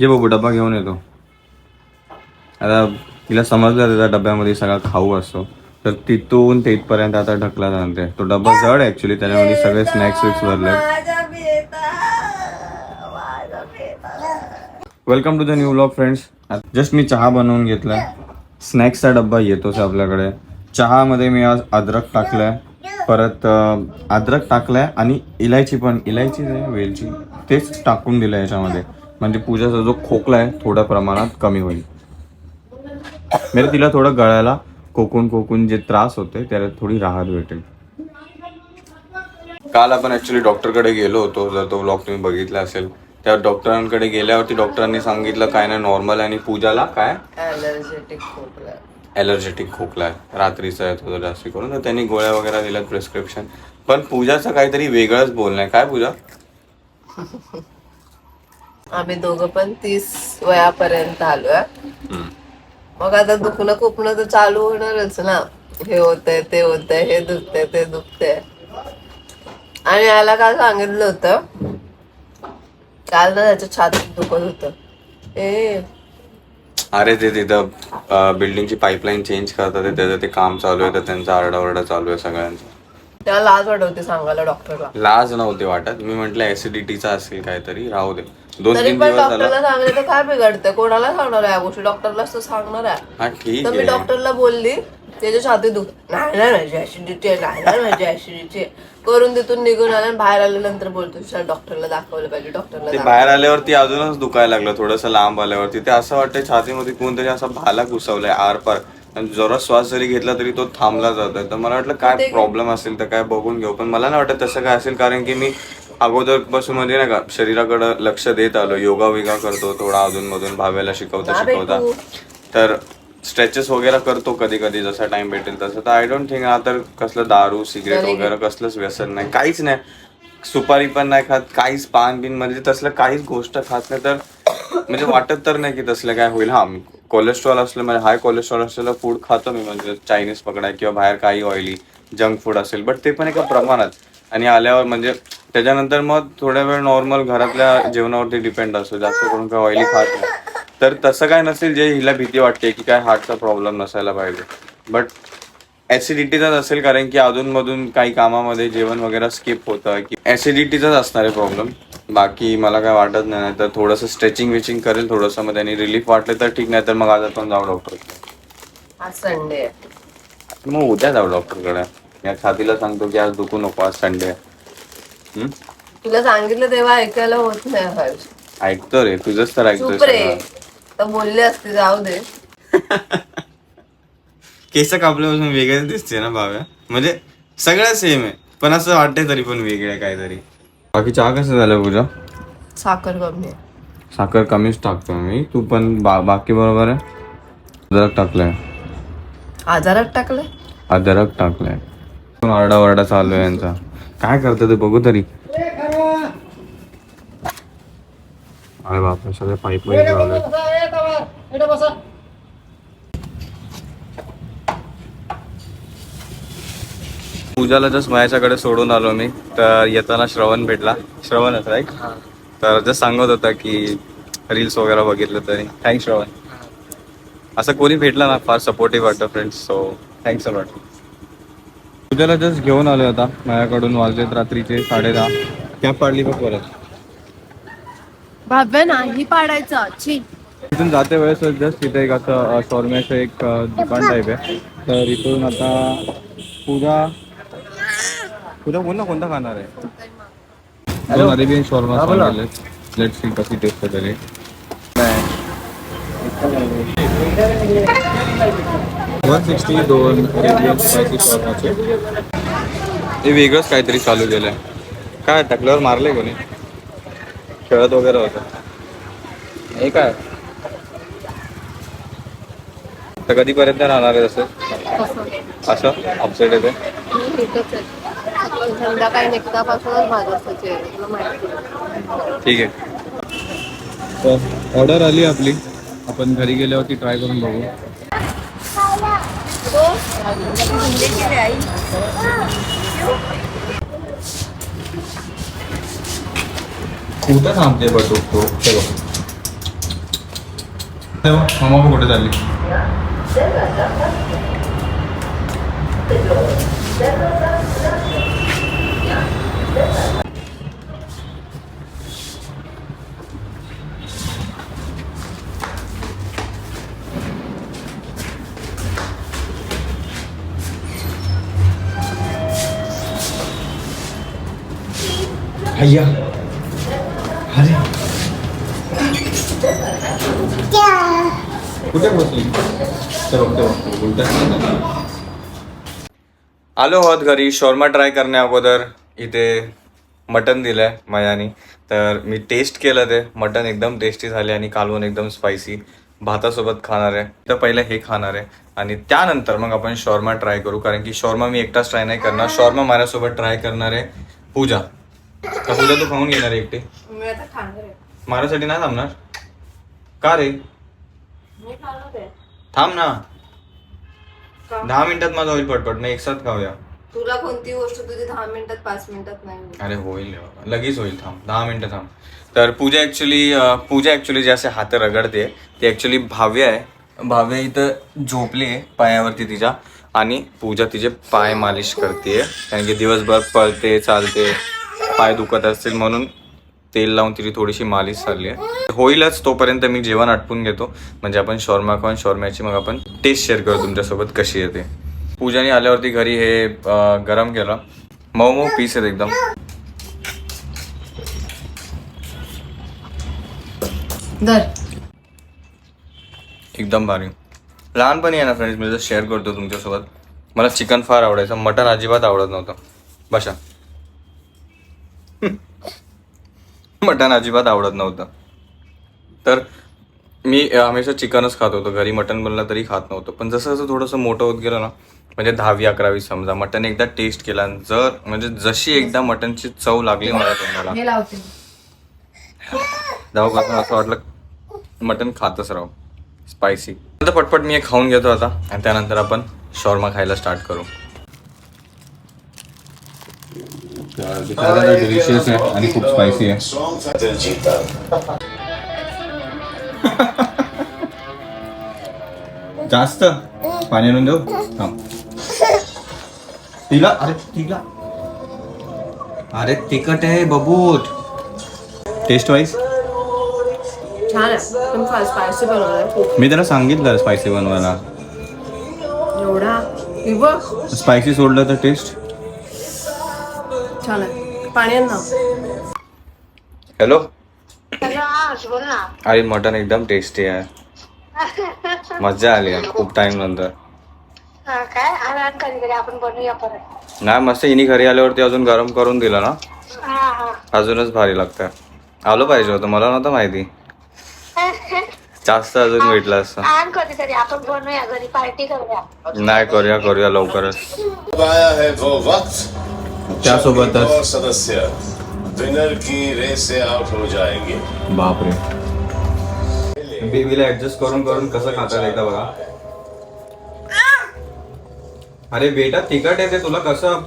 ये बाबू डबा घेऊन येतो. आता तिला समजलं त्याच्या डब्यामध्ये सगळा खाऊ असतो. तर तिथून ते इथपर्यंत आता ढकला जाणते तो डबा जड ऍक्च्युली त्याच्यामध्ये सगळे स्नॅक्स विक्स भरले. Welcome to the new blog friends just मी चहा बनवून घेतला. स्नॅक्सचा डब्बा येतोच आपल्याकडे. चहामध्ये मी आज अद्रक टाकलाय. परत अद्रक टाकलाय आणि इलायची पण इलायची नाही वेलची. तेच टाकून दिलं याच्यामध्ये. म्हणजे पूजाचा जो खोकला आहे थोड्या प्रमाणात कमी होईल. म्हणजे तिला थोडं गळ्याला कोकून कोकून जे त्रास होते त्याला थोडी राहत भेटेल. काल आपण ऍक्च्युली डॉक्टरकडे गेलो होतो. जर तो ब्लॉग तुम्ही बघितला असेल त्या डॉक्टरांकडे गेल्यावरती डॉक्टरांनी सांगितलं काय नाही नॉर्मल आणि पूजाला काय? ॲलर्जेटिक खोकला. ॲलर्जेटिक खोकला आहे. रात्रीचा आहे तो जास्त करून. तर त्यांनी गोळ्या वगैरे दिल्यात प्रिस्क्रिप्शन पण पूजाचं काहीतरी वेगळंच बोलणं आहे. काय पूजा? आम्ही दोघं पण तीस वयापर्यंत आलोय. मग आता दुखणं खुपणं तर चालू होणारच ना. हे होतंय ते होतंय हे दुखतंय ते दुखतंय. आणि याला काल सांगितलं होतं. काल ना त्याच्या छातीत दुखत होतं. ए. अरे ते तिथं बिल्डिंगची पाईपलाईन चेंज करतात त्याचं ते काम चालू आहे तर त्यांचा आरडाओरडा चालू आहे सगळ्यांचा. त्याला लाज वाटवते सांगायला डॉक्टरला. लाज नव्हते वाटत. मी म्हटलं ऍसिडिटीचा असेल काहीतरी राहू दे. दोन तरी तीन पण दिवस झाला. डॉक्टरला सांगितलं तर काय बिघडतंय? कोणाला सांगणार आहे या गोष्टी? डॉक्टरलाच तर सांगणार आहे. हा ठीक तर मी आहे. डॉक्टरला बोलली त्याच्या छाती दुख नाही नाही माझी ऍसिडिटी आहे नाही नाही माझी ऍसिडिटी करून तिथून निघून आल्या आणि बाहेर आल्यानंतर बोलतो "चल, डॉक्टरला दाखवलं पाहिजे डॉक्टरला ते दाखव." बाहेर आल्यावरती अजूनच दुखायला लागलं थोडंसं लांब आल्यावरती. ते असं वाटतंय छातीमध्ये कोणतरी असा भाला घुसवलाय आरपार. आणि जरा श्वास जरी घेतला तरी तो थांबला जातोय. तर मला वाटलं काय प्रॉब्लेम असेल तर काय बघून घेऊ. पण मला नाही वाटत तसं काय असेल कारण की मी अगोदरपासून म्हणजे नाही का शरीराकडे लक्ष देत आलो. योगा विगा करतो थोडा अधून मधून भाव्याला शिकवता शिकवता. तर स्ट्रेचेस वगैरे करतो कधी कधी जसा टाइम भेटेल तसं. तर आय डोंट थिंक हा तर कसलं दारू सिगरेट वगैरे कसलंच व्यसन नाही. काहीच नाही. सुपारी पण नाही खात काहीच पान बिन म्हणजे तसलं काहीच गोष्ट खात नाही. तर म्हणजे वाटत तर नाही की तसलं काय होईल. हा कोलेस्ट्रॉल असलं म्हणजे हाय कोलेस्ट्रॉल असलेलं फूड खातो मी म्हणजे चायनीज पकडाय किंवा बाहेर काही ऑइली जंक फूड असेल बट ते पण एका प्रमाणात. आणि आल्यावर म्हणजे त्याच्यानंतर मग थोड्या वेळ नॉर्मल घरातल्या जेवणावरती डिपेंड असतो जास्त करून काय ऑइली खात नाही. तर तसं काय नसेल जे हिला भीती वाटते की काय हार्टचा प्रॉब्लेम नसायला पाहिजे. बट ऍसिडिटीचाच असेल कारण की अधूनमधून काही कामामध्ये जेवण वगैरे स्किप होतं की ऍसिडिटीचाच असणार आहे प्रॉब्लेम बाकी मला काय वाटत नाही तर थोडंसं स्ट्रेचिंग विचिंग करेल थोडंसं मग त्यांनी रिलीफ वाटलं तर ठीक नाही तर मग आज आपण जाऊ डॉक्टर आज संडे मग उद्या जाऊ डॉक्टरकडे या छातीला सांगतो की आज दुखू नको आज संडे आहे? तुला सांगितलं तेव्हा ऐकायला होत नाही हर्ष. ऐकतो रे तुझंच तर ऐकतोय चुप रे. सगळं. तर बोलले असते जाऊ दे. केस कापल्यापासून वेगळेच दिसते ना भाव्या म्हणजे सगळं सेम आहे. पण असं वाटतंय तरी पण वेगळं आहे काहीतरी. बाकी चहा कसं झालं पूजा? साखर कमी आहे. साखर कमीच टाकतो मी. तू पण बा बाकी बरोबर आहे? अद्रक टाकलंय. आजारात टाकलं अद्रक टाकलंय. आरडा वरडा चालू आहे यांचा? काय करतं ते बघू तरी. अरे बापरे सगळे पाईप लावले पूजाला जस्ट माझ्याकडे सोडून आलो मी. तर येताना श्रवण भेटला. श्रवणच राईट तर जस्ट सांगत होता की रील्स वगैरे बघितलं तरी. थँक्स श्रवण. असं कोणी भेटला ना फार सपोर्टिव्ह वाटतं friends so thanks a lot पूजाला just घेऊन आलो आता. माझ्याकडून वाजलेत रात्रीचे साडे दहा कॅब पाडली बघ परत? भाव्य नाही पाडायचं छी. इथून जाते वेळेस जस्ट तिथे एक असं शॉर्म्याचं एक अ, दुकान टाईप आहे. तर इथून आता पूजा पूजा कोणता कोणता खाणार आहे? दोन अरेबियन शॉर्मा सांगितले लेट सी कशी टेस्ट आहे तरी. वन सिक्स्टी दोन अरेबियन स्पायसी शॉर्माचे. हे वेगळंच काहीतरी चालू केलंय. काय टाकल्यावर मारले कोणी? खेळत वगैरे होतं. हे काय? तर कधीपर्यंत राहणार आहे तसं? असं. अपसेट येते संध्याकाळी निघतापासूनच माझं असतं चेहरा तुला माहिती ठीक आहे. तर ऑर्डर आली आपली. आपण घरी गेल्यावरती ट्राय करून बघू. कुठं थांबते बटूक तो? चलो मामा कुठे चालली? Thank you. कुठे बसली तेव्हा तेव्हा उलटा। आलो आहोत घरी शॉर्मा ट्राय करण्या अगोदर इथे मटन दिलंय मयानी. तर मी टेस्ट केलं ते. मटन एकदम टेस्टी झाले आणि कालवण एकदम स्पायसी भातासोबत खाणार आहे. तर पहिलं हे खाणार आहे. आणि त्यानंतर मग आपण शॉर्मा ट्राय करू. कारण की शॉर्मा मी एकटाच ट्राय नाही करणार. शॉर्मा माझ्यासोबत ट्राय करणार आहे पूजा. तर पूजा तू खाऊन घेणार आहे एकटी? आहे. माझ्यासाठी नाही थांबणार? का रे? आहे. थांब ना? दहा मिनिटात माझं होईल पटपट. नाही एक साथ खाऊया. तुला कोणती गोष्ट तुझी दहा मिनिटात पाच मिनिटात नाही अरे होईल लगेच होईल थांब. दहा मिनिटं थांब. तर पूजा ऍक्च्युली पूजा ऍक्च्युली जे असे हात रगडते ते ऍक्च्युली भाव्य आहे. भाव्य इथं झोपली आहे पायावरती तिच्या आणि पूजा तिचे पाय मालिश करते. कारण की दिवसभर पळते चालते पाय दुखत असतील म्हणून तेल लावून तिची थोडीशी मालिश चालली आहे. होईलच तोपर्यंत मी जेवण आटपून घेतो. म्हणजे आपण शॉर्मा खाऊन शॉर्म्याची मग आपण टेस्ट शेअर करू तुमच्यासोबत कशी येते. पूजाने आल्यावरती घरी हे गरम केलं. मऊ मऊ पीस आहेत एकदम. एकदम भारी. लहानपणी आहे ना फ्रेंड्स मी जर शेअर करतो तुमच्यासोबत मला चिकन फार आवडायचं. मटन अजिबात आवडत नव्हतं. बशा मटन अजिबात आवडत नव्हतं. तर मी हमेशा चिकनच खात होतो. घरी मटन बनलं तरी खात नव्हतं. पण जसं जसं थोडंसं मोठं होत गेलं ना म्हणजे दहावी अकरावी समजा मटन एकदा टेस्ट केला आणि जर म्हणजे जशी एकदा मटनची चव लागली मला तोंडाला. हे तेव्हापासून असं वाटलं मटन खातच राहू. स्पायसी आता पटपट मी हे खाऊन घेतो आता आणि त्यानंतर आपण शॉर्मा खायला स्टार्ट करू. डिलिशियस आहे आणि खूप स्पायसी आहे. जास्त पाणी आणून देऊ? थांब. तिला? अरे तिला. अरे तिखट आहे बबूट टेस्ट वाईज छान आहे. पण स्पायसी खूप मी त्याला सांगितलं स्पायसी बनवायला. एवढा? हे बघ. स्पायसी सोडलं तर टेस्ट छान आहे. पाणी आण ना. हॅलो बोल ना. अरे मटन एकदम टेस्टी आहे. मजा आली आहे खूप टाइम नंतर. काय? आणि आण कधी कधी आपण बनवूया परत. नाही मस्त इनी घरी आल्यावरती अजून गरम करून दिलं ना. हा हा. अजूनच भारी लागतं आलो पाहिजे होतं मला नव्हतं माहिती. जास्त अजून भेटलं असतं. आण कधी कधी आपण बनवूया घरी पार्टी करूया. नाही करूया करूया लवकरच. अब आया है वो वक्त। त्यासोबतच- सदस्य। विनर की रेस से आउट हो जाएँगे। बापरे। बेबीला ऍडजस्ट करून करून कसं खाता एकदा बघा। अरे बेटा तिखट आहे ते तुला कसं?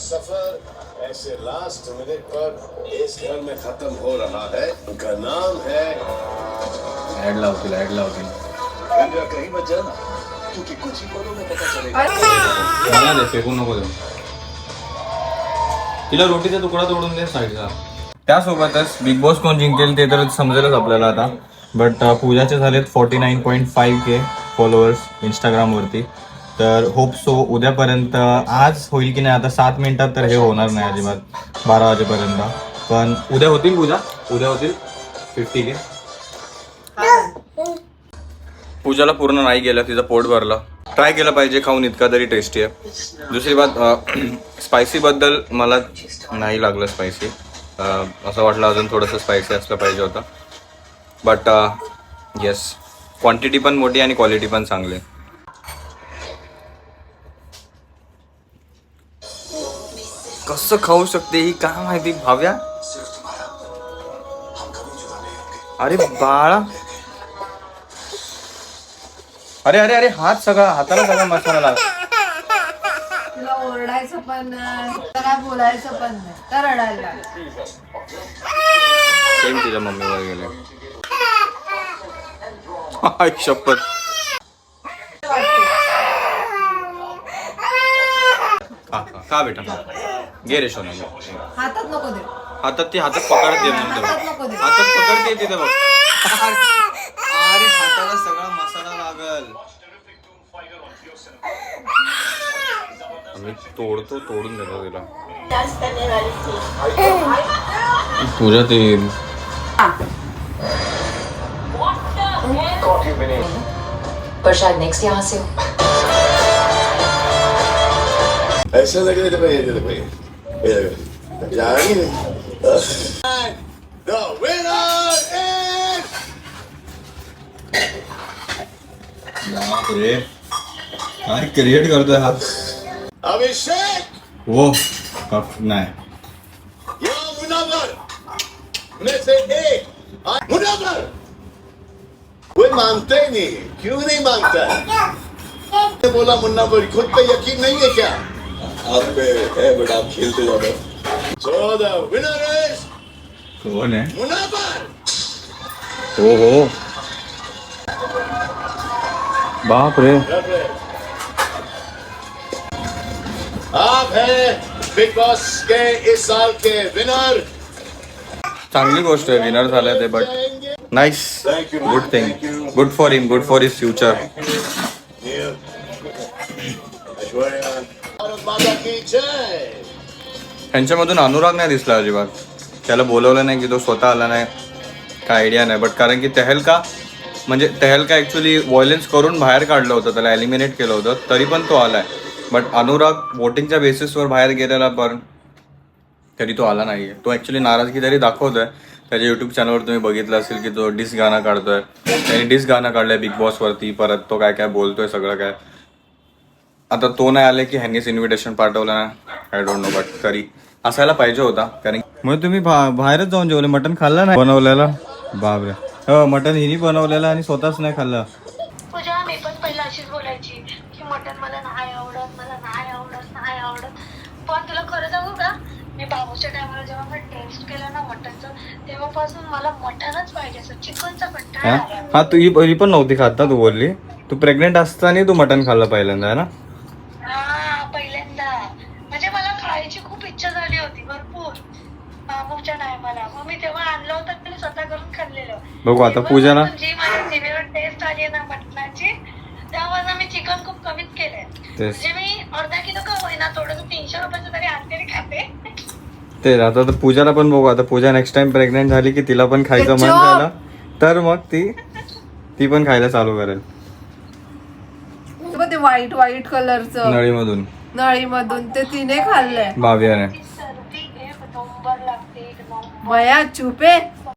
सफ़र ऐसे लास्ट मिनट पर इस घर में खत्म हो रहा है। उनका नाम है ऍड लावतील ऍड लावतील कहीं मत जाना। मला दे फेकू नको देऊ तिला रोटीचा तुकडा तोडून दे साईडचा त्यासोबतच बिग बॉस कोण जिंकेल ते तर समजेलच आपल्याला आता. बट पूजाचे झालेत forty nine point five K followers इंस्टाग्रामवरती तर होप सो उद्यापर्यंत आज होईल की नाही? आता सात मिनिटात तर हे होणार नाही अजिबात. बारा वाजेपर्यंत. पण उद्या होतील पूजा? उद्या होतील फिफ्टी के पूजाला पूर्ण नाही गेलं तिचं पोट भरलं. ट्राय केलं पाहिजे खाऊन इतका तरी टेस्टी आहे. दुसरी बात स्पायसी बद्दल मला नाही लागलं स्पायसी असं वाटलं अजून थोडंसं स्पायसी असलं पाहिजे होतं. बट येस क्वांटिटी पण मोठी आणि क्वालिटी पण चांगली कसं खाऊ शकते ही काय माहिती भाव्या? अरे बाळा अरे अरे अरे हात सगळा हाताला सगळा मसाला लाग तुला ओरडायचं पण नाही बोलायचं पण नाही तर रडायला लागला. सेम तिच्या मम्मीवर गेले. आई शपथ. का बेटा गे रे सोना हातात नको दे हातात ती हातात पकडत दे दे हातात पकडते तिथे बघ. अरे हाताला सगळा मसाला लागल मी तोडतो तोडून देतो तिला. तुझ्या ते पर शायद नेक्स्ट यहाँ से हो। ऐसा लग रहा है ये देखो ये ये देखो जा रही नहीं The winner is बापरे. काय क्रिएट करतोय हा? अभिषेक! वो कप नाही. या मुनावर में से एक आज मुनावर कोई मानता ही नहीं क्यों नहीं मानता है बोला मुन्ना पर खुद पे यकीन नहीं है क्या? आप पे है बट आप खेलते जाओ सो द विनर इज कोण आहे? मुनावर हो हो. बाप रे आप हैं बिग बॉस के इस साल के विनर चांगली गोष्ट आहे विनर झालं ते but nice good thing good for him good for his future ह्यांच्यामधून Anurag नाही दिसला अजिबात. त्याला बोलवलं नाही की तो स्वतः आला नाही काय आयडिया नाही. बट कारण की तेहलका म्हणजे तेहलका ॲक्च्युली व्हायलन्स करून बाहेर काढलं होतं त्याला एलिमिनेट केलं होतं तरी पण तो आलाय. बट अनुराग वोटिंगच्या बेसिसवर बाहेर गेलेला पण तरी तो आला नाहीये. तो ॲक्च्युली नाराजगी तरी दाखवतोय. त्याच्या युट्यूब चॅनलवर तुम्ही बघितलं असेल की तो डिस गाणं काढतोय. त्याने डिस गाणं काढलंय बिग बॉसवरती परत तो काय काय बोलतोय सगळं काय. आता तो नाही आले की ह्यांनीच इन्व्हिटेशन पाठवलं ना? आय डोंट नो बट तरी असायला पाहिजे होता कारण मग तुम्ही बाहेरच जाऊन जेवले मटन खाल्लं नाही? बनवलेलं? बापरे. हो मटन हिनी बनवलेलं आणि स्वतःच नाही खाल्लं. पूजा मी पण पहिला अशीच बोलायची की मटण मला नाही आवडत मला नाही आवडत नाही आवडत. पण तुला खरं सांगू का? मी बाबूच्या टायमाला जेव्हा मी टेस्ट केलं ना मटणचं तेव्हापासून मला मटणच पाहिजे असं चिकनचा कंटाळा हा. हा तू ही ही पण नव्हती खात ना तू बोलली. तू प्रेग्नेंट असताना तू मटन खाल्लं पहिल्यांदा आहे ना हा पहिल्यांदा म्हणजे मला खायची खूप इच्छा झाली होती भरपूर बाबूच्या टायमाला मग मी तेव्हा आणलं होतं आणि स्वतः करून खाल्लेलं बघू आता पूजाला जी माझ्या जिभेवर टेस्ट आली आहे ना मटणाची तेव्हा मी चिकन खूप कमीच केलंय. तेच. म्हणजे मी अर्धा किलो का होईना थोडस तीनशे रुपयाचं तरी आणते खाते. ते आता तर पूजाला पण बघू आता पूजा नेक्स्ट टाइम प्रेग्नेंट झाली की तिला पण खायचं मन गच्चूप. झालं तर मग ती ती पण खायला चालू करेल. ते व्हाईट व्हाईट कलरचं नळीमधून. नळीमधून ते तिने खाल्लंय. भाव्याने सर्दी एक नंबर लागते एक नंबर. मया चुपे.